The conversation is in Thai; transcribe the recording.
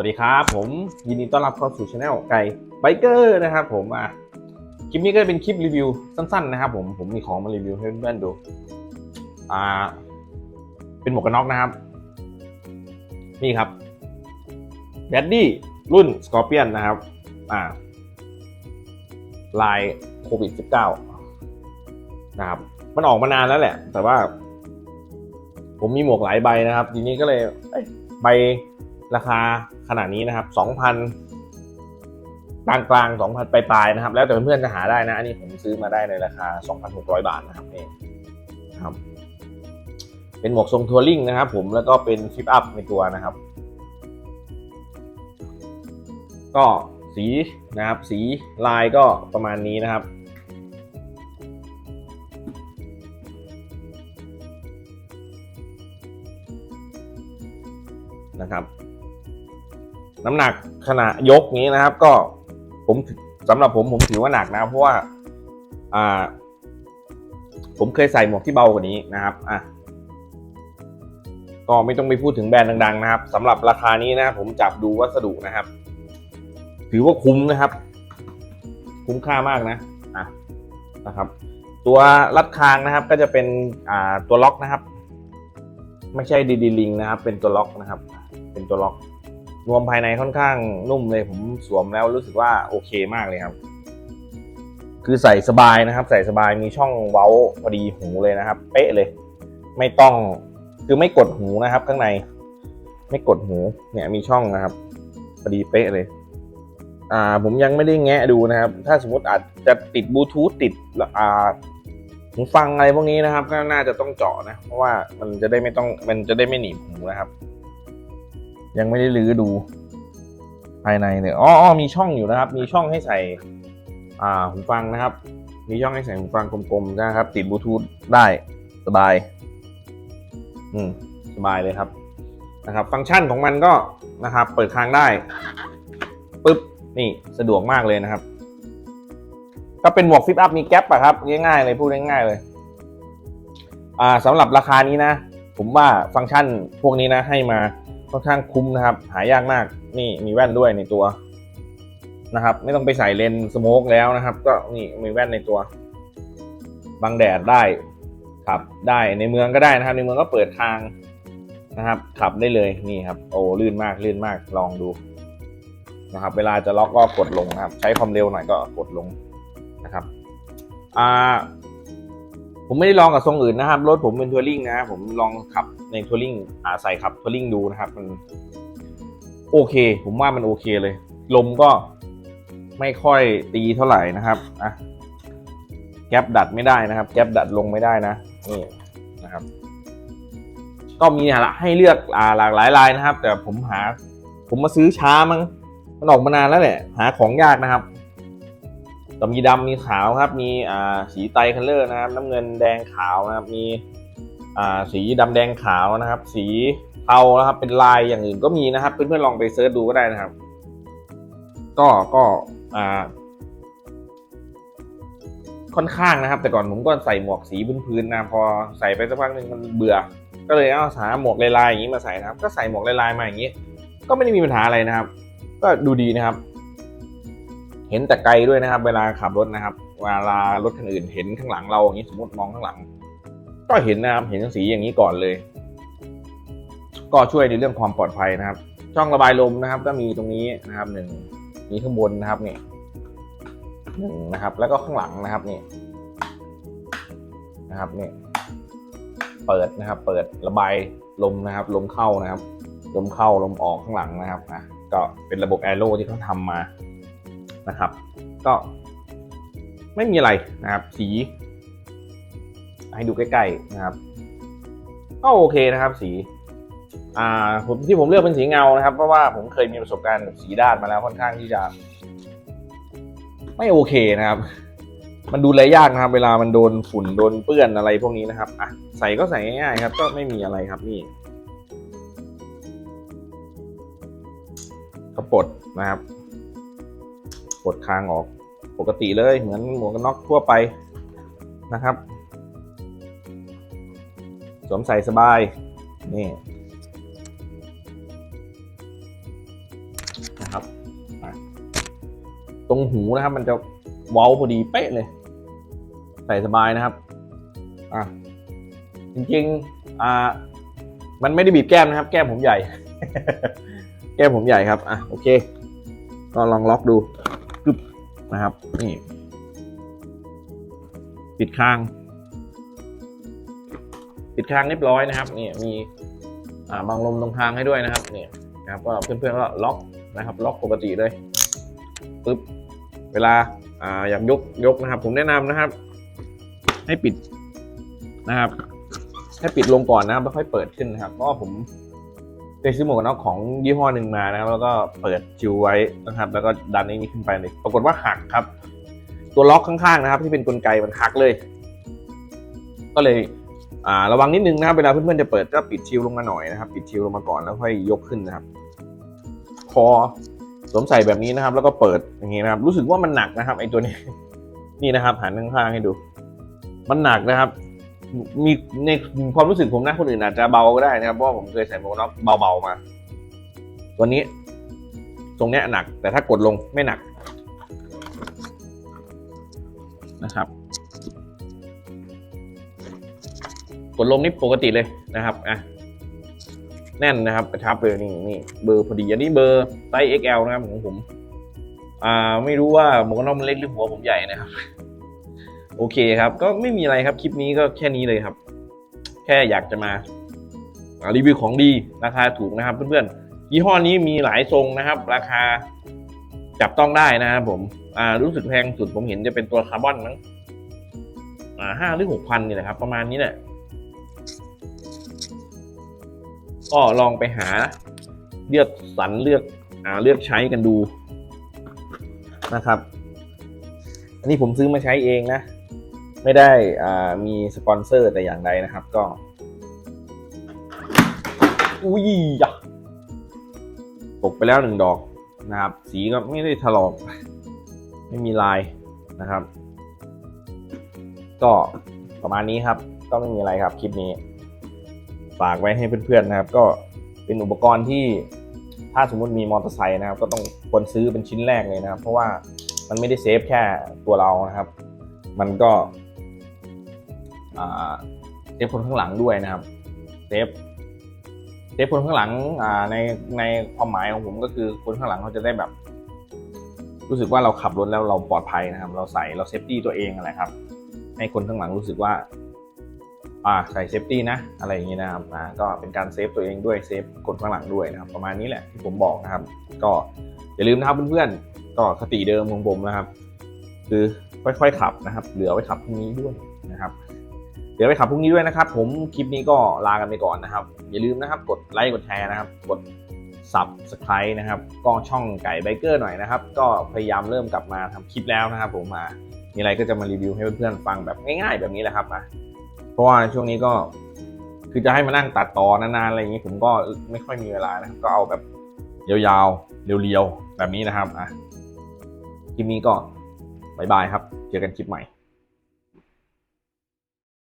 วัสดีครับ ผมยินดีต้อนรับเข้าสู่ช anel ไก่ไบเกอร์นะครับผมอะคลิปนี้ก็เป็นคลิปรีวิวสั้นๆนะครับผมผมมีของมารีวิวให้เพื่อนๆดูอ่าเป็นหมวกกันน็อกนะครับ นี่ครับแดดดี้รุ่นสกอร์เปียนนะครับอ่าลายโควิด -19 นะครับ มันออกมานานแล้วแหละ แต่ว่า ผมมีหมวกหลายใบนะครับ ทีนี้ก็เลยเอ้ยใบ ราคาขนาดนี้นะครับสองพันกลางกลางสองพันปลายๆนะครับ แล้วแต่เพื่อนๆจะหาได้นะ อันนี้ผมซื้อมาได้ในราคา 2,600 บาทนะครับนี่นะครับ เป็นหมวกทรงทัวริงนะครับ ผมแล้วก็เป็นฟิปอัพในตัวนะครับ ก็สีนะครับ สีลายก็ประมาณนี้นะครับนะครับ น้ำหนักขณะยกนี้นะครับ ก็ผมสำหรับผมผมถือว่าหนักนะเพราะว่าอ่า ผมเคยใส่หมวกที่เบากว่านี้นะครับอะก็ไม่ต้องไปพูดถึงแบรนด์ดัง ๆ นะครับสำหรับราคานี้นะผมจับดูวัสดุนะครับ ถือว่าคุ้มนะครับ คุ้มค่ามากนะอะนะครับ ตัวรัดคางนะครับก็จะเป็นอ่าตัวล็อกนะครับ ไม่ใช่ดีดีลิงนะครับ เป็นตัวล็อกนะครับ เป็นตัวล็อก รวมภายในค่อนข้างนุ่มเลยผมสวมแล้วรู้สึกว่าโอเคมากเลยครับ คือใส่สบายนะครับ ใส่สบายมีช่องเว้าพอดีหูเลยนะครับ เป๊ะเลย ไม่ต้องคือไม่กดหูนะครับ ข้างใน ไม่กดหูเนี่ยมีช่องนะครับพอดีเป๊ะเลย อ่าผมยังไม่ได้แงะดูนะครับ ถ้าสมมติอาจจะติดบลูทูธติดอ่าหูฟังอะไรพวกนี้นะครับ ก็น่าจะต้องเจาะนะ เพราะว่ามันจะได้ไม่ต้องมันจะได้ไม่หนีบหูนะครับ ยังไม่ได้รื้อดูภายในเนี่ยอ๋อมีช่องอยู่นะครับ มีช่องให้ใส่อ่าหูฟังนะครับ มีช่องให้ใส่หูฟังกลมๆนะครับ ติดบลูทูธได้สบาย อืมสบายเลยครับนะครับ ฟังก์ชันของมันก็นะครับ เปิดค้างได้ปึ๊บนี่สะดวกมากเลยนะครับ ก็เป็นหมวกฟิปอัพมีแก๊ปอะครับง่ายๆเลยพูดง่ายๆเลยอ่าสำหรับราคานี้นะ ผมว่าฟังก์ชันพวกนี้นะให้มา ค่อนข้างคุ้มนะครับ หายากมากนี่มีแว่นด้วยในตัวนะครับ ไม่ต้องไปใส่เลนส์สโมกแล้วนะครับ ก็นี่มีแว่นในตัวบังแดดได้ขับได้ในเมืองก็ได้นะครับ ในเมืองก็เปิดทางนะครับขับได้เลยนี่ครับโอ้ลื่นมากลื่นมากลองดูนะครับ เวลาจะล็อกก็กดลงนะครับ ใช้ความเร็วหน่อยก็กดลงนะครับอ่า ผมไม่ได้ลองกับทรงอื่นนะครับรถผมเป็นทัวริงนะผมลองขับในทัวริงอาใส่ขับทัวริงดูนะครับ มันโอเค ผมว่ามันโอเคเลย ลมก็ไม่ค่อยตีเท่าไหร่นะครับอะแก๊ปดัดไม่ได้นะครับ แก๊ปดัดลงไม่ได้นะนี่นะครับ ก็มีละให้เลือกอหลากหลายลายนะครับ แต่ผมหา ผมมาซื้อช้ามั้งมันออกมานานแล้วแหละหาของยากนะครับ ก็มีดำมีขาวครับ มีอ่าสีไตคัลเลอร์นะครับ น้ำเงินแดงขาวนะครับ มีอ่าสีดำแดงขาวนะครับ สีเทานะครับ เป็นลายอย่างอื่นก็มีนะครับ เพื่อนๆลองไปเซิร์ชดูก็ได้นะครับ ก็ก็อ่าค่อนข้างนะครับ แต่ก่อนผมก็ใส่หมวกสีพื้นๆนะพอใส่ไปสักพักหนึ่งมันเบื่อ ก็เลยเอาหาหมวกลายๆอย่างนี้มาใส่นะครับ ก็ใส่หมวกลายๆมาอย่างนี้ ก็ไม่ได้มีปัญหาอะไรนะครับ ก็ดูดีนะครับ เห็นแต่ไกลด้วยนะครับ เวลาขับรถนะครับ เวลารถคันอื่นเห็นข้างหลังเราอย่างนี้สมมติมองข้างหลัง ก็เห็นนะครับเห็นสีอย่างนี้ก่อนเลย ก็ช่วยในเรื่องความปลอดภัยนะครับ ช่องระบายลมนะครับ ก็มีตรงนี้นะครับหนึ่งมีข้างบนนะครับนี่หนึ่งนะครับ แล้วก็ข้างหลังนะครับนี่นะครับนี่เปิดนะครับ เปิดระบายลมนะครับ ลมเข้านะครับ ลมเข้าลมออกข้างหลังนะครับนะก็เป็นระบบแอโร่ที่เขาทำมา นะครับ ก็ไม่มีอะไรนะครับ สี ให้ดูใกล้ๆนะครับก็โอเคนะครับ สีอ่าผมที่ผมเลือกเป็นสีเงานะครับ เพราะว่าผมเคยมีประสบการณ์กับสีด้านมาแล้วค่อนข้างที่จะ ไม่โอเคนะครับ มันดูแลยากนะครับ เวลามันโดนฝุ่นโดนเปื้อนอะไรพวกนี้นะครับอะใส่ก็ใส่ง่ายๆครับ ก็ไม่มีอะไรครับนี่ก็ปลดนะครับ ดคางออกปกติเลยเหมือนหมวกกันน็อกทั่วไปนะครับ สวมใส่สบาย นี่นะครับ ตรงหูนะครับมันจะเว้าพอดีเป๊ะเลย ใส่สบายนะครับ อะ จริงๆ อ่า มันไม่ได้บีบแก้มนะครับ แก้มผมใหญ่ แก้มผมใหญ่ครับ อะ โอเค ก็ลองล็อกดู นะครับ นี่ ปิดข้าง ปิดข้างเรียบร้อยนะครับนี่มีอ่าบังลมตรงทางให้ด้วยนะครับนี่นะครับก็เพื่อนๆก็ล็อกนะครับ ล็อกปกติเลยปึ๊บเวลาอ่าอยากยกยกนะครับ ผมแนะนำนะครับ ให้ปิดนะครับ ให้ปิดลงก่อนนะครับแล้วค่อยเปิดขึ้นนะครับเพราะว่าผม ไปซื้อหมวกกันน็อกของยี่ห้อหนึ่งมานะครับแล้วก็เปิดจิวไว้นะครับ แล้วก็ดันไอ้นี้ขึ้นไปเลยปรากฏว่าหักครับ ตัวล็อกข้างๆนะครับ ที่เป็นกลไกมันหักเลย ก็เลยอ่าระวังนิดนึงนะครับเวลาเพื่อนๆจะเปิดก็ปิดชิวลงมาหน่อยนะครับ ปิดชิวลงมาก่อนแล้วค่อยยกขึ้นนะครับพอสวมใส่แบบนี้นะครับ แล้วก็เปิดอย่างนี้นะครับ รู้สึกว่ามันหนักนะครับไอ้ตัวนี้ นี่นะครับหันข้างๆให้ดู มันหนักนะครับ มีในความรู้สึกผมนะคนอื่นอาจจะเบาก็ได้นะครับเพราะผมเคยใส่หมวกนน็อกเบาๆมา ตัวนี้ ตรงเนี้ยหนัก แต่ถ้ากดลงไม่หนัก นะครับ กดลงนี่ปกติเลยนะครับอะแน่นนะครับกระชับเลยนี่นี่เบอร์พอดีอันนี้เบอร์ไซส์ XL นะครับของผม อ่าไม่รู้ว่าหมวกกันน็อกมันเล็กหรือหัวผมใหญ่นะครับ โอเคครับ ก็ไม่มีอะไรครับคลิปนี้ก็แค่นี้เลยครับ แค่อยากจะมารีวิวของดีราคาถูกนะครับเพื่อนๆยี่ห้อนี้มีหลายทรงนะครับ ราคาจับต้องได้นะครับผมอ่ารู้สึกแพงสุดผมเห็นจะเป็นตัวคาร์บอนมั้งอ่าห้าหรือหกพันนี่แหละครับ ประมาณนี้แหละก็ลองไปหาเลือกสรรเลือกอ่าเลือกใช้กันดูนะครับ อันนี้ผมซื้อมาใช้เองนะ ไม่ได้อ่ามีสปอนเซอร์แต่อย่างใดนะครับก็ อุ้ยยะตกไปแล้วหนึ่งดอกนะครับ สีก็ไม่ได้ถลอกไม่มีลายนะครับ ก็ประมาณนี้ครับ ก็ไม่มีอะไรครับคลิปนี้ ฝากไว้ให้เพื่อนๆนะครับ ก็เป็นอุปกรณ์ที่ถ้าสมมติมีมอเตอร์ไซค์นะครับ ก็ต้องควรซื้อเป็นชิ้นแรกเลยนะครับ เพราะว่ามันไม่ได้เซฟแค่ตัวเรานะครับ มันก็ เซฟคนข้างหลังด้วยนะครับเซฟเซฟคนข้างหลังในในความหมายของผมก็คือคนข้างหลังเขาจะได้แบบ รู้สึกว่าเราขับรถแล้วเราปลอดภัยนะครับ เราใส่เราเซฟตี้ตัวเองอะไรครับ ให้คนข้างหลังรู้สึกว่าอ่าใส่เซฟตี้นะ อะไรอย่างนี้นะครับอ่าก็เป็นการเซฟตัวเองด้วยเซฟคนข้างหลังด้วยนะครับ ประมาณนี้แหละที่ผมบอกนะครับ ก็อย่าลืมนะครับเพื่อนๆก็คติเดิมของผมนะครับ คือค่อยๆขับนะครับ เหลือไว้ขับพรุ่งนี้ด้วยนะครับ เหลือไว้ขับพรุ่งนี้ด้วยนะครับ ผมคลิปนี้ก็ลากันไปก่อนนะครับ อย่าลืมนะครับ กดไลค์กดแชร์นะครับ กด subscribe นะครับก็ช่องไก่ไบเกอร์หน่อยนะครับ ก็พยายามเริ่มกลับมาทำคลิปแล้วนะครับ ผมมามีอะไรก็จะมารีวิวให้เพื่อนๆฟังแบบง่าย ๆ แบบนี้แหละครับนะเพราะว่าช่วงนี้ก็คือจะให้มานั่งตัดต่อนานๆอะไรอย่างนี้ผมก็ไม่ค่อยมีเวลานะครับ ก็เอาแบบยาวๆเรียวๆแบบนี้นะครับอะคลิปนี้ก็บายบายครับ เจอกันคลิปใหม่